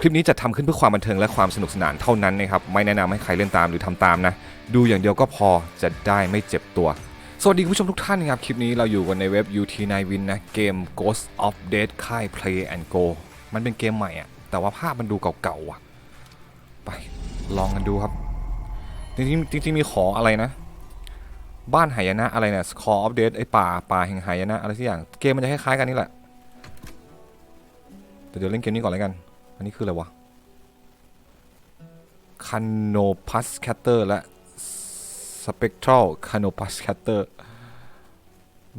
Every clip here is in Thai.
คลิปนี้จะทำขึ้นเพื่อความบันเทิงและความสนุกสนานเท่านั้นนะครับ ไม่แนะนำให้ใครเล่นตามหรือทำตามนะ ดูอย่างเดียวก็พอจะได้ไม่เจ็บตัว สวัสดีคุณผู้ชมทุกท่านนะครับ คลิปนี้เราอยู่กันในเว็บ UT9 Win นะ เกม Ghost of Dead ค่าย Play and Go มันเป็นเกมใหม่อะแต่ว่าภาพมันดูเก่าๆว่ะไปลองกันดูครับ จริงๆจริงๆมีของอะไรนะ บ้านหายนะอะไรเนี่ย Call of Dead ไอป่าป่าแห่งหายนะอะไรสักอย่าง เกมมันจะคล้ายๆกันนี่แหละแต่เดี๋ยวเล่นเกมนี้ก่อนเลยกัน อันนี้คืออะไรวะ c a n o p u s Scatter และ Spectral c a n o p u s Scatter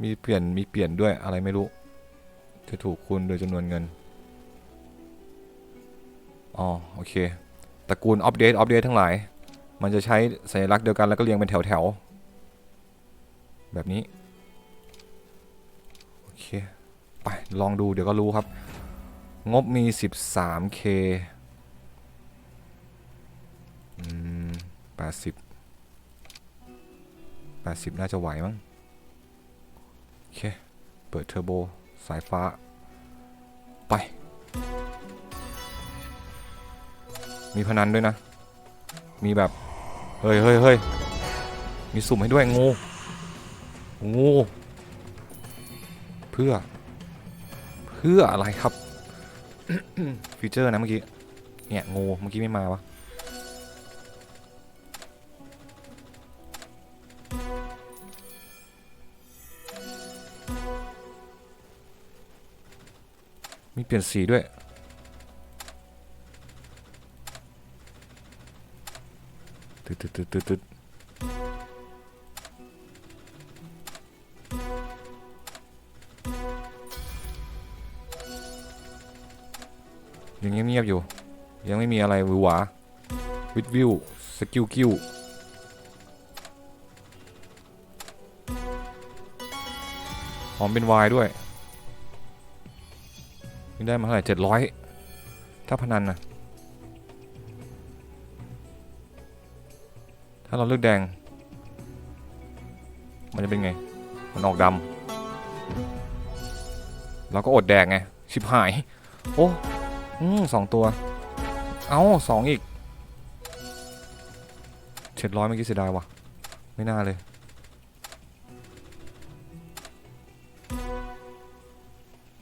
มีเปลี่ยนมีเปลี่ยนด้วยอะไรไม่รู้ จะถูกคูณโดยจำนวนเงิน อ๋อ โอเคตระกูลอัปเดตอัปเดตทั้งหลาย มันจะใช้สัญลักษณ์เดียวกันแล้วก็เรียงเป็นแถวๆ แบบนี้ โอเค ไป ลองดูเดี๋ยวก็รู้ครับ งบมี 13k อืม80 80 น่าจะไหวมั้ง โอเค เปิดเทอร์โบ สายฟ้า ไป มีพนันด้วยนะ มีแบบ เฮ้ยเฮ้ยเฮ้ยมีสุ่มให้ด้วย งู งู เพื่อ เพื่ออะไรครับ ฟีเจอร์นะเมื่อกี้ เนี่ยงูเมื่อกี้ไม่มาวะมีเปลี่ยนสีด้วย ตึ๊ดตึ๊ดตึ๊ดตึ๊ด ยังเงียบๆอยู่ ยังไม่มีอะไรหวือหวาวิดวิวสกิลกิวหอมเป็นวายด้วยนี่ได้มาเท่าไหร่เจ็ดร้อยถ้าพนันนะถ้าเราเลือกแดง มันจะเป็นไง มันออกดำเราก็อดแดงไง ชิบหาย โอ้ อืมสองตัว เอ้าสองอีกเจ็ดร้อยเมื่อกี้เสียดายว่ะ ไม่น่าเลย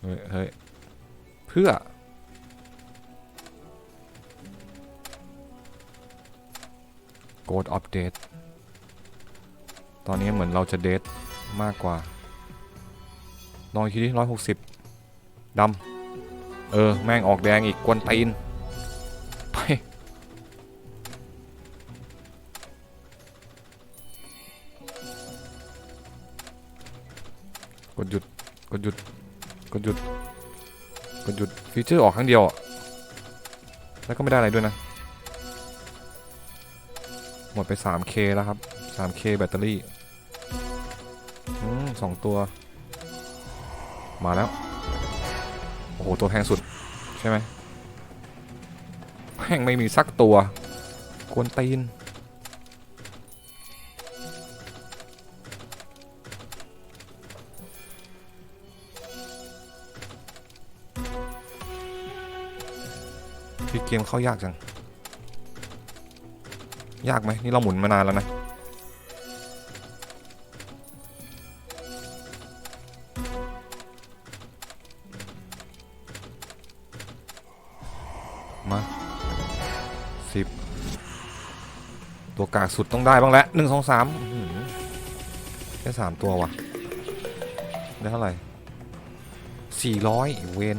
เฮ้ยเฮ้ยเพื่อ โกดอัปเดต ตอนนี้เหมือนเราจะเดทมากกว่าลองอีกทีดิร้อยหกสิบดำ เออ แม่งออกแดงอีกกวนตีน ไป กดหยุด กดหยุด กดหยุด กดหยุด ฟีเจอร์ออกครั้งเดียวอะแล้วก็ไม่ได้อะไรด้วยนะ หมดไป 3K แล้วครับ 3K แบตเตอรี่อืมสองตัว มาแล้ว โอ้โห ตัวแพงสุด ใช่ไหมแม่งไม่มีสักตัวกวนตีนพี่เกมเข้ายากจัง ยากไหมนี่เราหมุนมานานแล้วนะ ตัวกากสุดต้องได้บ้างแล้วหนึ่งสองสามแค่สามตัววะได้เท่าไหร่สี่ร้อยเวน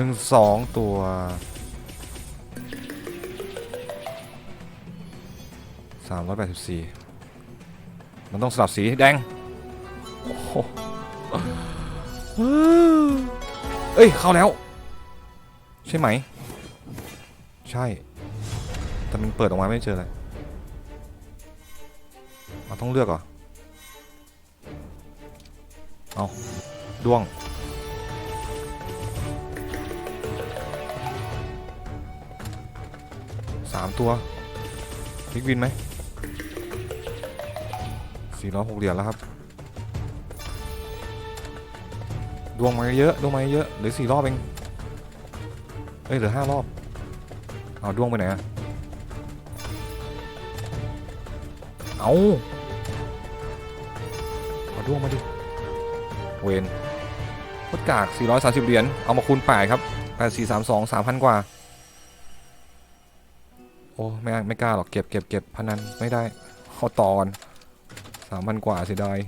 นึ่งสองตัวสามร้อยแปดสิบสี่มันต้องสลับสีแดงโอ้โหเอ้ย เข้าแล้ว ใช่ไหม ใช่ แต่มันเปิดออกมาไม่เจอเลยเราต้องเลือกเหรอ เอาดวง สามตัวบิ๊กวินไหมสี่ร้อยหกเหรียญแล้วครับ ดวงมาเยอะดวงมาเยอะหลือสี่รอบเองเอ้ยเหลือห้ารอบเอาดวงไปไหนอะเอาเอาดวงมาดิ เวนโคตรกาก 430 เหรียญ เอามาคูณ8ครับ 8432 3,000 กว่า อ้ไม่ไม่กล้าหรอกเก็บเก็บเก็บพนันไม่ได้เขาตอกัน3,000กว่าเสียดาย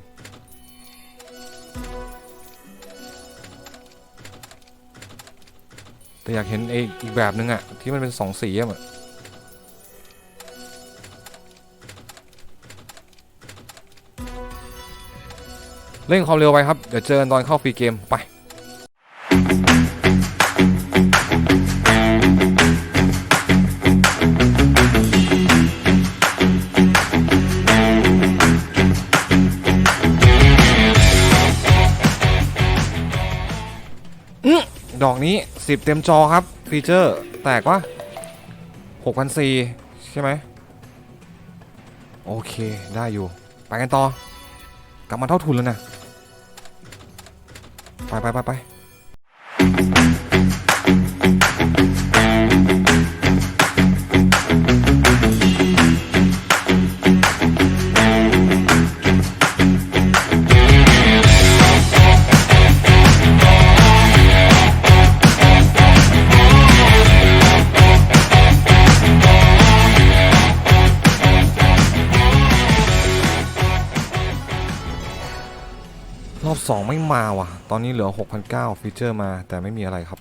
แต่อยากเห็นไออีกแบบนึงอะที่มันเป็นสองสีอะเร่งความเร็วไปครับ เดี๋ยวเจอกันตอนเข้าฟรีเกมไป ดอกนี้ 10 เต็มจอครับฟีเจอร์ แตกวะ6,400ใช่ไหมโอเคได้อยู่ ไปกันต่อ กลับมาเท่าทุนแล้วนะ ไปไปไปไป อบ 2 ไม่มาว่ะ ตอนนี้เหลือ 6,900ฟีเจอร์มา แต่ไม่มีอะไรครับ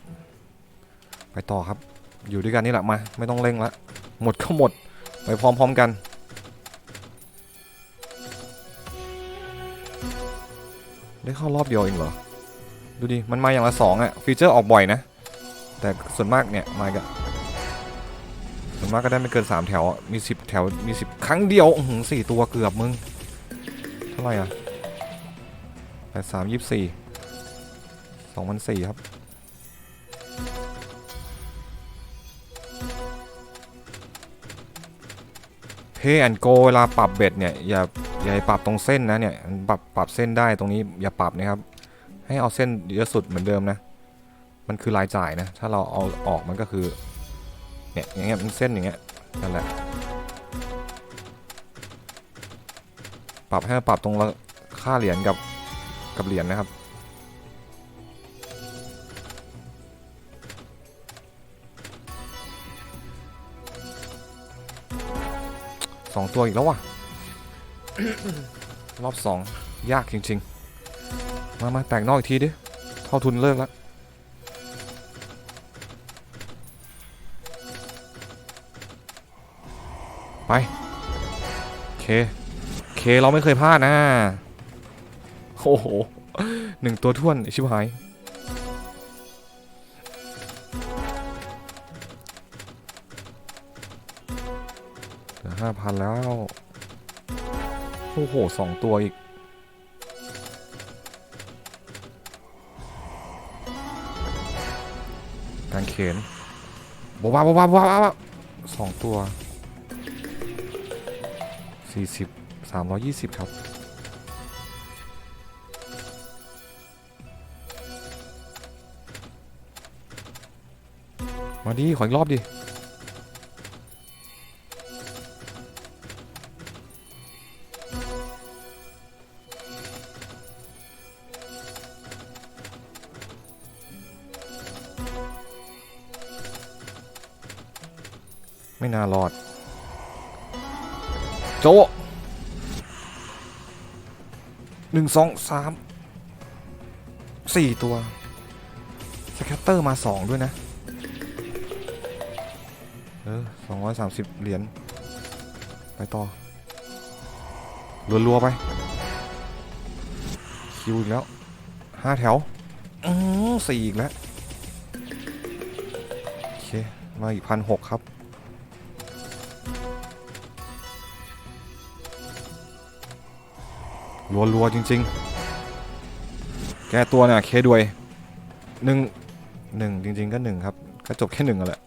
ไปต่อครับ อยู่ด้วยกันนี่แหละมา ไม่ต้องเร่งละหมดก็หมด ไปพร้อม ๆ กันได้เข้ารอบเดียวเองเหรอ ดูดิ มันมาอย่างละสองอะฟีเจอร์ออกบ่อยนะ แต่ส่วนมากเนี่ย มากับส่วนมากก็ได้ไม่เกิน 3 แถว มี 10 แถว มี 10 ครั้งเดียวสี่ตัวเกือบมึง เท่าไหร่อะ แปดสามยี่สี่สองพันสี่ครับ เพย์แอนโกเวลาปรับเบ็ดเนี่ยอย่าอย่าไปปรับตรงเส้นนะเนี่ยปรับปรับเส้นได้ตรงนี้อย่าปรับนะครับ ให้เอาเส้นเยอะสุดเหมือนเดิมนะ มันคือรายจ่ายนะ ถ้าเราเอาออกมันก็คือเนี่ยอย่างเงี้ยมันเส้นอย่างเงี้ยนั่นแหละปรับให้ปรับตรงละค่าเหรียญกับ กับเหรียญนะครับ สองตัวอีกแล้วว่ะ รอบสองยากจริง ๆ มามาแตกนอกอีกทีดิ เท่าทุนเลิกแล้วไป เค เคเราไม่เคยพลาดนะ โอ้โหหนึ่งตัวท้วนชิบหาย เหลือห้าพันแล้ว โอ้โหสองตัวอีก การเขนบวาบวาบวบวาสองตัวสี่สิบสามร้อยยี่สิบครับ มาดิขออีกรอบดิไม่น่ารอด โจหนึ่งสองสามสี่ตัว สแคตเตอร์มาสองด้วยนะ เออสองร้อยสามสิบเหรียญ ไปต่อรัวๆไป คิวอีกแล้วห้าแถว อือสี่อีกแล้ว โอเค มาอีกพันหกครับ รัวๆจริง ๆ แก้ตัวเนี่ยเคด้วยหนึ่งหนึ่งจริง ๆ ก็หนึ่งครับ ก็จบแค่หนึ่งแหละ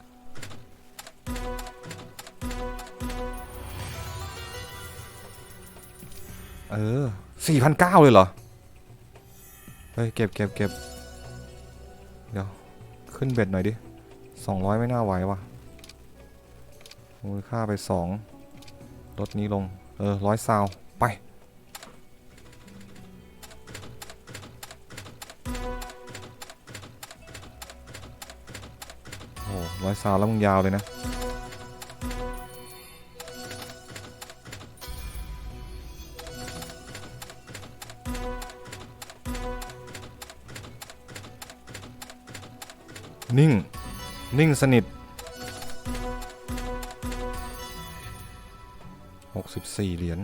เออสี่พันเก้าเลยเหรอ เฮ้ย เก็บเก็บเก็บเดี๋ยว ขึ้นเบ็ดหน่อยดิสองร้อยไม่น่าไหววะมูลค่าไปสองลดนี้ลง เออร้อยซาวไป โอ้ร้อยซาวแล้วมึงยาวเลยนะ นิ่ง นิ่งสนิท 64 เหรียญ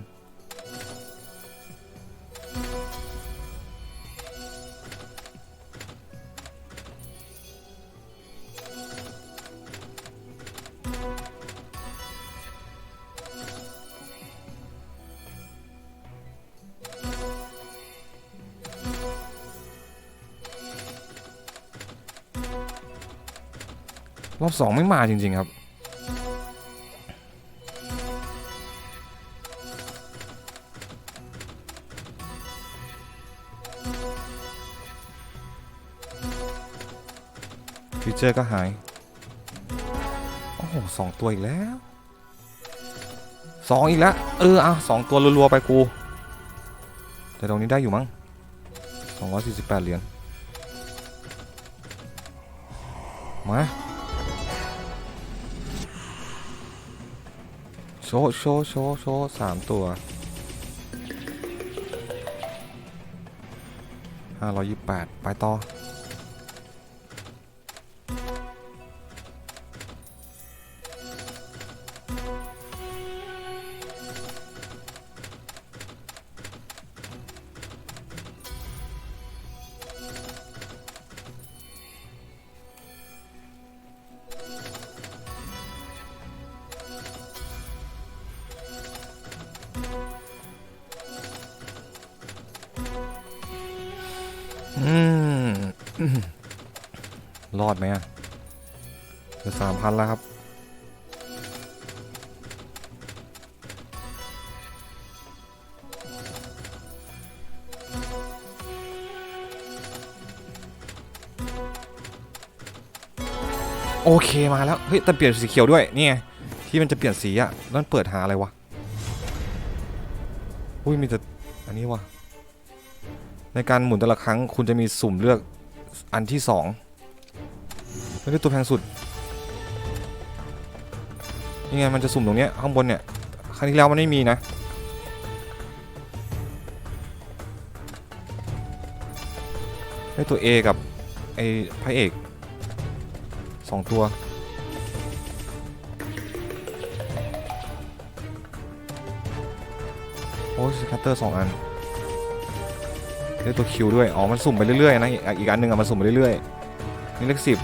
รอบสองไม่มาจริง ๆ ครับ ฟีเจอร์ก็หาย โอ้โหสองตัวอีกแล้วสองอีกแล้ว เอออะสองตัวรัวๆไปกู แต่ตรงนี้ได้อยู่มั้ง248 เหรียญมา ชว์โชว์โชว์โชว์สามตัวห้าร้อยยี่สิบแปดไปต่อ อืมรอดไหมอะเหลือสามพันแล้วครับ โอเคมาแล้ว เฮ้ย แต่เปลี่ยนสีเขียวด้วย นี่ไง ที่มันจะเปลี่ยนสีอะแล้วมันเปิดหาอะไรวะ อุ้ย มีแต่ อันนี้วะ ในการหมุนแต่ละครั้งคุณจะมีสุ่มเลือกอันที่สองไม่ได้ตัวแพงสุดนี่ไงมันจะสุ่มตรงเนี้ยข้างบนเนี่ยครั้งที่แล้วมันไม่มีนะได้ตัว A กับไอ้พระเอกสองตัวโอ้ยสแคตเตอร์สองอัน ได้ตัวคิวด้วย อ๋อ มันสุ่มไปเรื่อยๆนะ อีกอันหนึ่งอะมันสุ่มไปเรื่อยๆ นี่เลขสิบ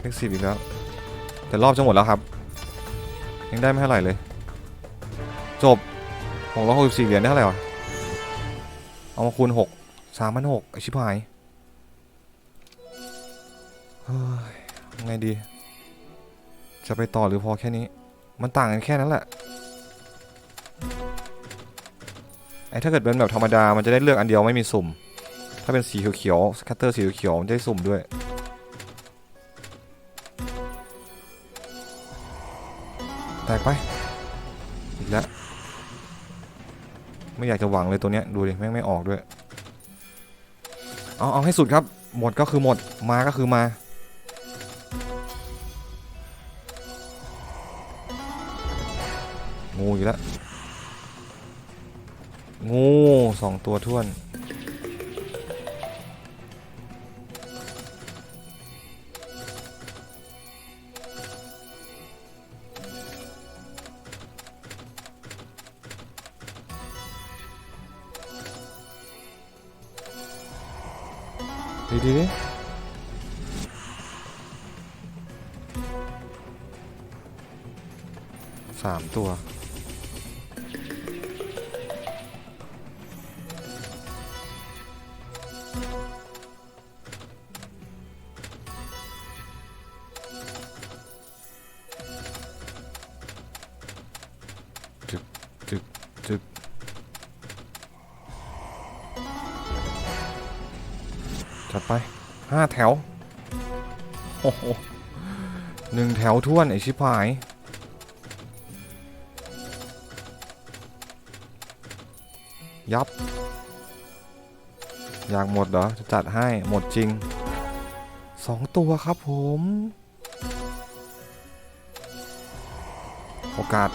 เลขสิบอีกแล้ว แต่รอบจะหมดแล้วครับ ยังได้ไม่เท่าไหร่เลย จบหกร้อยหกสิบสี่เหรียญได้เท่าไหร่วะ เอามาคูณหกสามพันหกไอชิบหายเฮ้ยยังไงดี จะไปต่อหรือพอแค่นี้ มันต่างกันแค่นั้นแหละ ไอ้ถ้าเกิดเป็นแบบธรรมดา มันจะได้เลือกอันเดียวไม่มีสุ่ม ถ้าเป็นสีเขียวๆสคัตเตอร์สีเขียวๆมันจะได้สุ่มด้วย แตกไป อีกแล้ว ไม่อยากจะหวังเลยตัวเนี้ย ดูดิ แม่งไม่ออกด้วย เอา เอาให้สุดครับ หมดก็คือหมด มาก็คือมางูอีกแล้ว งูสองตัวท้วน ดีดีดิสามตัว จัดไปห้าแถวโอ้โหหนึ่งแถวท้วนไอชิบหาย ยับ อยากหมดเหรอ จะจัดให้หมดจริงสองตัวครับผม โอกาส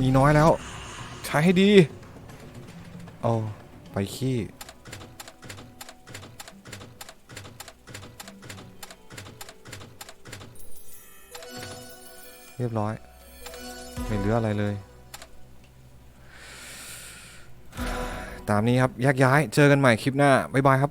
มีน้อยแล้ว ใช้ให้ดี เอาไปขี้ รียบร้อย ไม่เหลืออะไรเลย ตามนี้ครับแยกย้าย เจอกันใหม่คลิปหน้า บ๊ายบายครับ